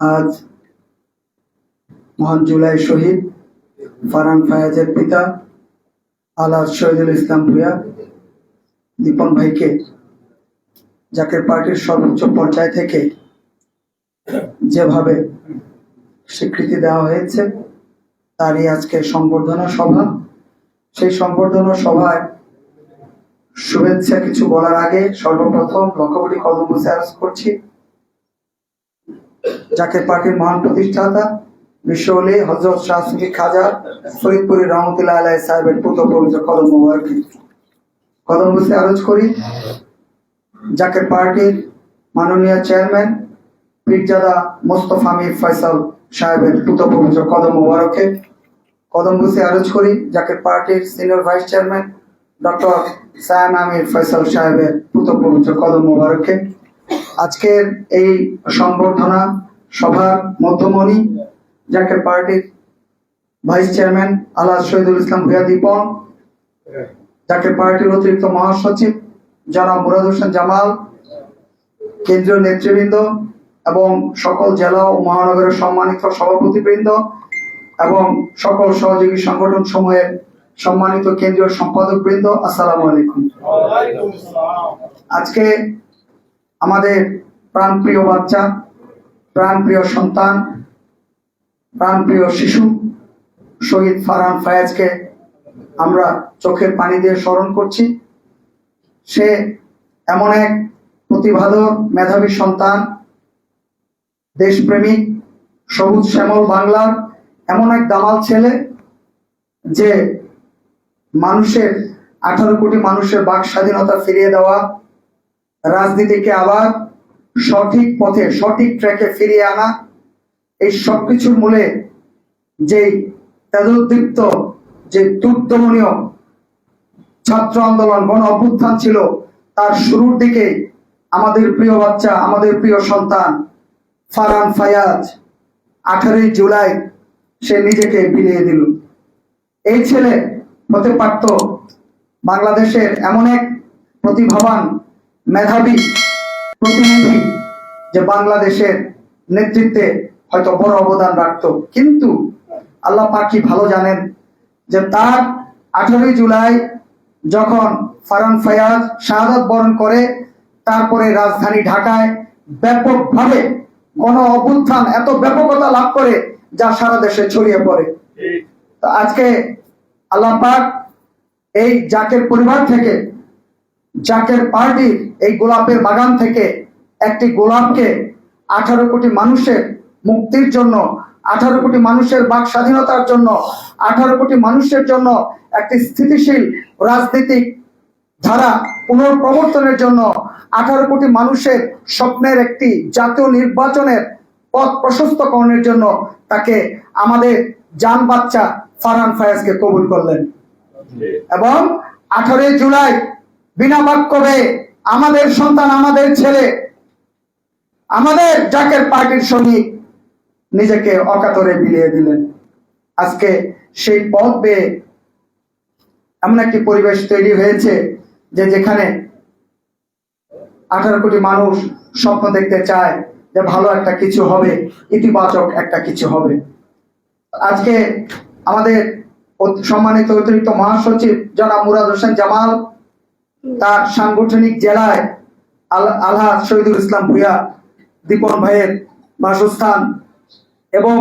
আজ মহান জুলাই শহীদ ফারহান ফায়াজের পিতা আলাদ শহীদুল ইসলাম ভুয়া দীপন ভাইকে যাকে পার্টির সর্বোচ্চ পর্যায় থেকে যেভাবে স্বীকৃতি দেওয়া হয়েছে, তারই আজকে সংবর্ধনা সভা। সেই সংবর্ধনা সভায় শুভেচ্ছা কিছু বলার আগে সর্বপ্রথম লক্ষ্যবলী কদম আরজ করছি। যাকে পার্টির মহান প্রতিষ্ঠাতা বিশ্বলি হজরত শাহ খাজা ফরিদপুরি রহমতুল্লাহ আলাই সাহেবের পুত্র কদম কদম বসে আরজ করি যাকে পার্টির মাননীয় চেয়ারম্যান, পীরজাদা মোস্তফা মির ফয়সাল সাহেবের পবিত্র কদম মোবারকে। কদম বসে আরজ করি যাকে পার্টির senior vice chairman, doctor Sayam Amir Faisal সাহেবের পুত্র পবিত্র কদম মোবারকে। আজকের এই সংবর্ধনা সভার মধ্যমণি যাকে পার্টির ভাইস চেয়ারম্যান আল্লাহ শহীদুল ইসলাম ভুয়া দীপন যাকে পার্টির অতিরিক্ত মহাসচিব জনাব মুরাদ হোসেন জামাল, কেন্দ্রীয় নেতৃবৃন্দ এবং সকল জেলা ও মহানগরের সম্মানিত সভাপতিবৃন্দ এবং সকল সহযোগী সংগঠন সমূহের সম্মানিত কেন্দ্রীয় সম্পাদক বৃন্দ আসসালামু আলাইকুম। আজকে আমাদের প্রাণপ্রিয় বাচ্চা, প্রাণপ্রিয় সন্তান, প্রাণপ্রিয় শিশু, শহীদ ফারহান ফায়াজকে আমরা চোখের পানি দিয়ে স্মরণ করছি। সে এমন এক প্রতিভাধর মেধাবী সন্তান, দেশপ্রেমিক, সবুজ শ্যামল বাংলার এমন এক দামাল ছেলে যে মানুষের আঠারো কোটি মানুষের বাক স্বাধীনতা ফিরিয়ে দেওয়া রাজনীতিকে আবার সঠিক পথে, সঠিক ট্র্যাকে ফিরিয়ে আনা, এই সবকিছুর মূলে যেই তেজোদ্দীপ্ত, যে দুর্দমনীয় ছাত্র আন্দোলন, গণ অভ্যুত্থান ছিল। তার শুরুর দিকে আমাদের প্রিয় বাচ্চা, আমাদের প্রিয় সন্তান, ফারহান ফায়াজ, আঠারোই জুলাই সে নিজেকে বিলিয়ে দিল। এই ছেলে হতে পারত বাংলাদেশের এমন এক প্রতিভাবান মেধাবী প্রতিনিধি যে বাংলাদেশের নেতৃত্বে হয়তো বড় অবদান রাখত। কিন্তু আল্লাহ পাকি ভালো জানেন যে তার আঠারোই জুলাই যখন ফারান ফায়াজ শাহাদত বরণ করে, তারপরে রাজধানী ঢাকায় ব্যাপকভাবে গণ অভ্যুত্থান, এত ব্যাপকতা লাভ করে যা সারা দেশে ছড়িয়ে পড়ে। তো আজকে আল্লাহ পাক এই জাকের পরিবার থেকে, জাকের পার্টির এই গোলাপের বাগান থেকে একটি গোলাপকে আঠারো কোটি মানুষের মুক্তির জন্য আঠারো কোটি মানুষের বাক স্বাধীনতার জন্য, আঠারো কোটি মানুষের জন্য একটি স্থিতিশীল রাজনৈতিক ধারা পুনর্প্রবর্তনের জন্য, আঠারো কোটি মানুষের স্বপ্নের একটি জাতীয় নির্বাচনের পথ প্রশস্তকরণের জন্য তাকে আমাদের জান বাচ্চা ফারহান ফায়াজকে কবুল করলেন। এবং আঠারোই জুলাই বিনা বাক্যবে আমাদের সন্তান, আমাদের ছেলে, আমাদের জাকের পার্টির সঙ্গী নিজেকে অকাতরে বিলিয়ে দিলেন। আজকে সেই পথ বেয়ে এমন একটি পরিবেশ তৈরি হয়েছে যে যেখানে আঠারো কোটি মানুষ স্বপ্ন দেখতে চায় যে ভালো একটা কিছু হবে, ইতিবাচক একটা কিছু হবে। আজকে আমাদের সম্মানিত অতিরিক্ত মহাসচিব জনাব মুরাদ হোসেন জামাল তার সাংগঠনিক জেলায় আল- আলহা শহীদুল ইসলাম ভুয়া দীপন ভাইয়ের বাসস্থান এবং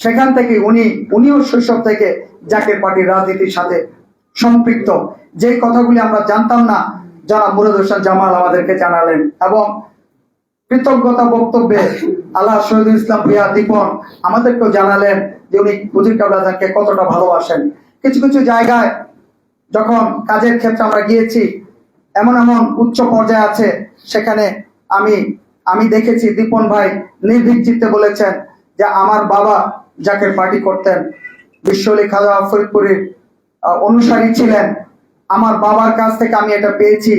সেখান থেকে উনি, উনিও শৈশব থেকে জাকের পার্টির রাজনীতির সাথে সম্পৃক্ত। যে কথাগুলি আমরা জানতাম না যারা মুরাদ হোসেন জামাল আমাদেরকে জানালেন এবং কৃতজ্ঞতা বক্তব্যে আল্লাহ শহীদুল ইসলাম ভুয়া দীপন আমাদেরকেও জানালেন যে উনি বুজির কাবলাদানকে কতটা ভালোবাসেন। কিছু কিছু জায়গায় যখন কাজের ক্ষেত্রে আমরা গিয়েছি, এমন এমন উচ্চ পর্যায়ে আছে, সেখানে আমি আমি দেখেছি দীপন ভাই নির্ভীক বলেছেন। যে আমার বাবা যাকে পার্টি করতেন বিশ্বলি খাজা ফরিদপুরের অনুসারী ছিলেন। আমার বাবার কাছ থেকে আমি এটা পেয়েছি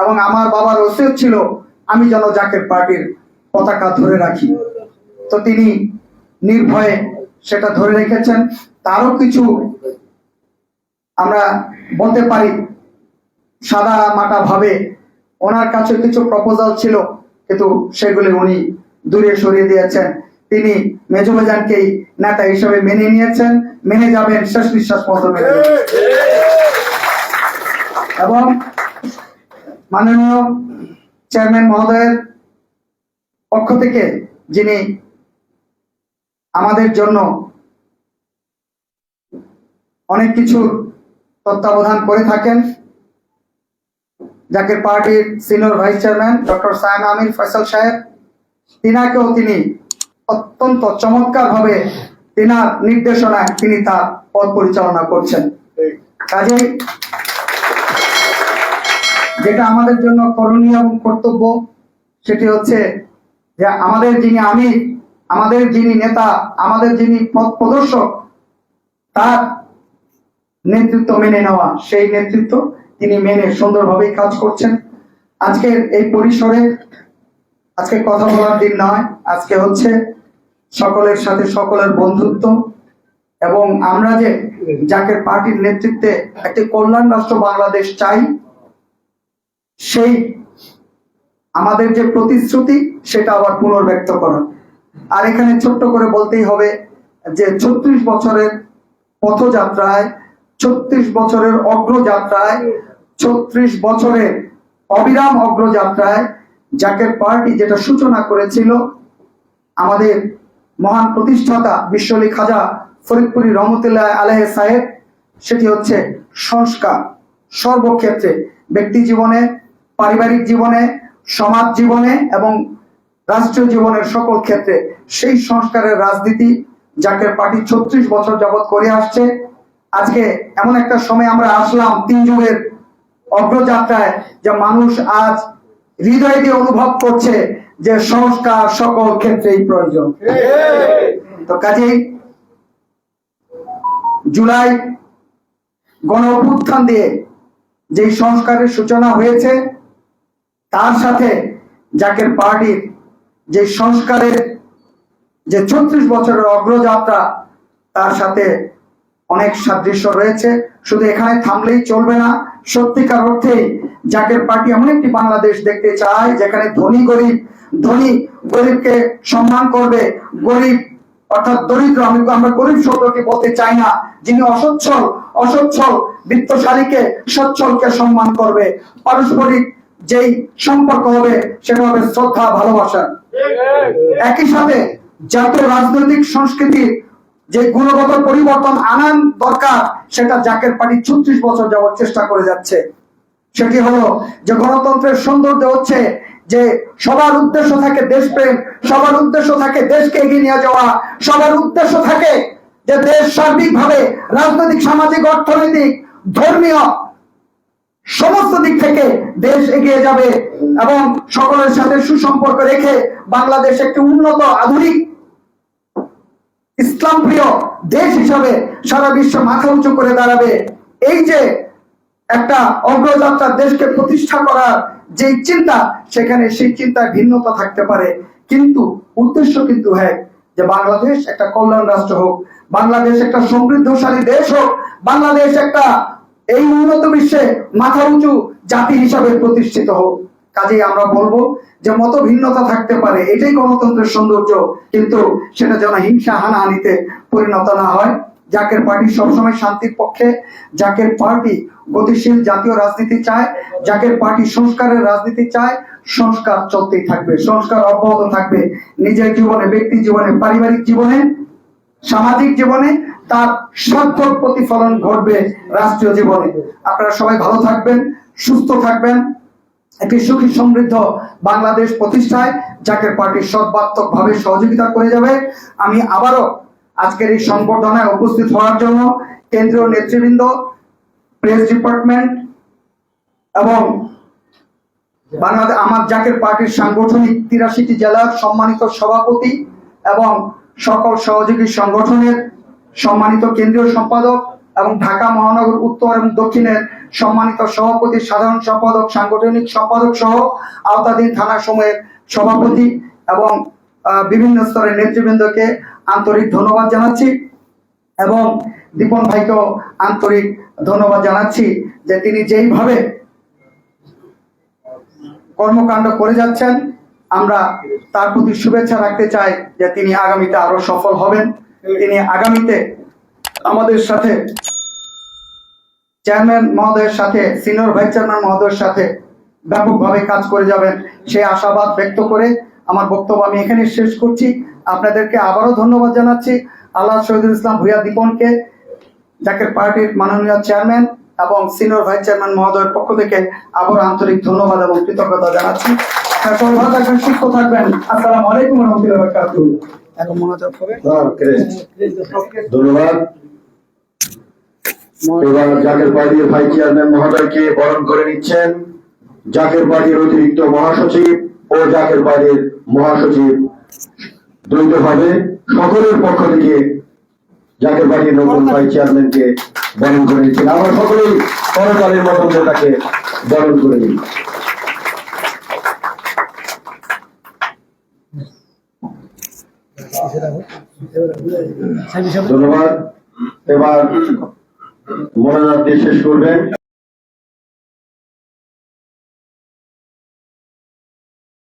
এবং আমার বাবার ওসিয়ত ছিল, আমি যেন জাকের পার্টির পতাকা ধরে রাখি। তো তিনি নির্ভয়ে সেটা ধরে রেখেছেন। তারও কিছু আমরা বলতে পারি, সাদা মাটা ভাবে। ওনার কাছে কিছু প্রপোজাল ছিল, কিন্তু সেগুলি উনি দূরে সরিয়ে দিয়েছেন। তিনি মেজবাজানকেই নেতা হিসেবে মেনে নিয়েছেন, মেনে যাবেন, শেষ নিঃশ্বাস পর্যন্ত এবং মাননীয় চেয়ারম্যান মহোদয়ের পক্ষ থেকে যিনি আমাদের জন্য অনেক কিছুর তত্ত্বাবধান করে থাকেন জাকের পার্টির senior vice chairman doctor Sayem Amir Faisal সাহেব, তিনাকেও তিনি অত্যন্ত চমৎকার ভাবে তিনার নির্দেশনায় তিনি তার পথ পরিচালনা করছেন। কাজেই যেটা আমাদের জন্য করণীয় এবং কর্তব্য, সেটি হচ্ছে যে আমাদের যিনি আমি, আমাদের যিনি নেতা, আমাদের যিনি পথ প্রদর্শক, তার নেতৃত্ব মেনে নেওয়া, সেই নেতৃত্ব তিনি মেনে সুন্দরভাবেই কাজ করছেন। আজকের এই পরিসরে আজকে কথা বলার দিন নয়, আজকে হচ্ছে সকলের সাথে সকলের বন্ধুত্ব এবং আমরা যে যাকে পার্টির নেতৃত্বে একটি কল্যাণ রাষ্ট্র বাংলাদেশ চাই, সেই আমাদের যে প্রতিশ্রুতি, সেটা আবার পুনর্ব্যক্ত করা। আর এখানে ছোট্ট করে বলতেই হবে যে ছত্রিশ বছরের পথযাত্রায়, ছত্রিশ বছরের অগ্রযাত্রায়, ছত্রিশ বছরের অবিরাম অগ্রযাত্রায় জাকের পার্টি যেটা সূচনা করেছিল, আমাদের মহান প্রতিষ্ঠাতা বিশ্বলী খাজা ফরিদপুরি রহমতুল্লাহ আলহ সাহেব, সেটি হচ্ছে সংস্কার সর্বক্ষেত্রে ব্যক্তি জীবনে, পারিবারিক জীবনে, সমাজ জীবনে এবং রাষ্ট্রীয় জীবনের সকল ক্ষেত্রে সেই সংস্কারের রাজনীতি যাকে পার্টি ছত্রিশ বছর যাবৎ করে আসছে। আজকে এমন একটা সময় আমরা আসলাম তিন যুগের অগ্রযাত্রায় যে মানুষ আজ হৃদয় দিয়ে অনুভব করছে। যে সংস্কার সকল ক্ষেত্রেই প্রয়োজন। তো কাজেই জুলাই গণ অভ্যুত্থান দিয়ে যে সংস্কারের সূচনা হয়েছে, তার সাথে জাকের পার্টির যে সংস্কারের যে ছত্রিশ বছরের অগ্রযাত্রা, তার সাথে অনেক সাদৃশ্য রয়েছে। শুধু এখানে থামলেই চলবে না সত্যিকার অর্থে জাকের পার্টি এমন একটি বাংলাদেশ দেখতে চায় যেখানে ধনী গরিব ধনী গরিবকে সম্মান করবে। গরিব অর্থাৎ দরিদ্র আমি আমরা গরিব শব্দটি বলতে চাই না যিনি অসচ্ছল অসচ্ছল বিত্তশালীকে সচ্ছলকে সম্মান করবে। পারস্পরিক যেই সম্পর্ক হবে সেটা হবে শ্রদ্ধা ভালোবাসা। একই সাথে জাতীয় রাজনৈতিক সংস্কৃতির যে গুণগত পরিবর্তন আনার দরকার, সেটা জাকের পার্টি ছত্রিশ বছর যাওয়ার চেষ্টা করে যাচ্ছে। সেটি হলো যে গণতন্ত্রের সৌন্দর্য হচ্ছে যে সবার উদ্দেশ্য থাকে দেশপ্রেম, সবার উদ্দেশ্য থাকে দেশকে এগিয়ে নিয়ে যাওয়া, সবার উদ্দেশ্য থাকে যে দেশ সার্বিকভাবে রাজনৈতিক, সামাজিক, অর্থনৈতিক, ধর্মীয় সমস্ত দিক থেকে দেশ এগিয়ে যাবে এবং সকলের সাথে সুসম্পর্ক রেখে বাংলাদেশ একটি উন্নত, আধুনিক ইসলাম প্রিয় দেশ হিসাবে সারা বিশ্ব মাথা উঁচু করে দাঁড়াবে। এই যে একটা অগ্রযাত্রা দেশকে প্রতিষ্ঠা করার যে চিন্তা, সেখানে সেই চিন্তায় ভিন্নতা থাকতে পারে। কিন্তু উদ্দেশ্য কিন্তু হ্যাঁ যে বাংলাদেশ একটা কল্যাণ রাষ্ট্র হোক, বাংলাদেশ একটা সমৃদ্ধশালী দেশ হোক, বাংলাদেশ একটা এই উন্নত বিশ্বে মাথা উঁচু জাতি হিসাবে প্রতিষ্ঠিত হোক। কাজেই আমরা বলব যে মত ভিন্নতা থাকতে পারে, এটাই গণতন্ত্রের সৌন্দর্য, কিন্তু সেটা যেন হিংসা হানাহানিতে পরিণত না হয়। জাকের পার্টি সবসময় শান্তির পক্ষে, জাকের পার্টি গতিশীল জাতীয় রাজনীতি চায়, জাকের পার্টি সংস্কারের রাজনীতি চায়, সংস্কার চলতেই থাকবে, সংস্কার অব্যাহত থাকবে। নিজের জীবনে, ব্যক্তি জীবনে, পারিবারিক জীবনে, সামাজিক জীবনে তার সার্থক প্রতিফলন ঘটবে রাষ্ট্রীয় জীবনে। আপনারা সবাই ভালো থাকবেন, সুস্থ থাকবেন। একটি সুখী সমৃদ্ধ বাংলাদেশ প্রতিষ্ঠায় জাকের পার্টি সর্বাত্মক ভাবে সহযোগিতা করে যাবে। আমি আবারও আজকের এই সংবর্ধনায় উপস্থিত হওয়ার জন্য কেন্দ্রীয় নেতৃবৃন্দ, প্রেস ডিপার্টমেন্ট এবং বাংলাদেশ, আমার জাকের পার্টির সাংগঠনিক তিরাশিটি জেলার সম্মানিত সভাপতি এবং সকল সহযোগী সংগঠনের সম্মানিত কেন্দ্রীয় সম্পাদক এবং ঢাকা মহানগর উত্তর এবং দক্ষিণের সম্মানিত সভাপতি, সাধারণ সম্পাদক, সাংগঠনিক সম্পাদক সহ আওতাধীন থানা সমূহের সভাপতি এবং বিভিন্ন স্তরের নেতৃবৃন্দকে আন্তরিক ধন্যবাদ জানাচ্ছি এবং দীপন ভাইকেও আন্তরিক ধন্যবাদ জানাচ্ছি যে তিনি যেইভাবে কর্মকাণ্ড করে যাচ্ছেন, আমরা তার প্রতি শুভেচ্ছা রাখতে চাই যে তিনি আগামীতে আরও সফল হবেন। তিনি আগামীতে আমাদের সাথে চেয়ারম্যান মহোদয়ের সাথে, সিনিয়র ভাইস চেয়ারম্যান মহোদয়ের সাথে ব্যাপকভাবে কাজ করে যাবেন সেই আশাবাদ ব্যক্ত করে আমার বক্তব্য আমি এখানে শেষ করছি। আপনাদেরকে আবারও ধন্যবাদ জানাচ্ছি। আল্লাহ শহীদুল ইসলাম ভুইয়া দীপনকে, জাকের পার্টির মাননীয় চেয়ারম্যান এবং সিনিয়র ভাইস চেয়ারম্যান মহোদয়ের পক্ষ থেকে আবার আন্তরিক ধন্যবাদ এবং কৃতজ্ঞতা জানাচ্ছি। সবাই ভালো থাকবেন, সুস্থ থাকবেন। আসসালামু আলাইকুম রহমতুল্লাহ ধন্যবাদ। এবার জাকের পার্টির ভাইস চেয়ারম্যান মহোদয়কে বরণ করে নিচ্ছেন জাকের পার্টির অতিরিক্ত মহাসচিব ও জাকের পার্টির মহাসচিব দ্বৈতভাবে সকলের পক্ষ থেকে জাকের পার্টির নতুন ভাইস চেয়ারম্যানকে বরণ করে নিচ্ছেন। আমরা সকলেই করতালের মতন তাকে বরণ করে নিই। ধন্যবাদ। এবার মনোনাথ দিয়ে শেষ করবেন।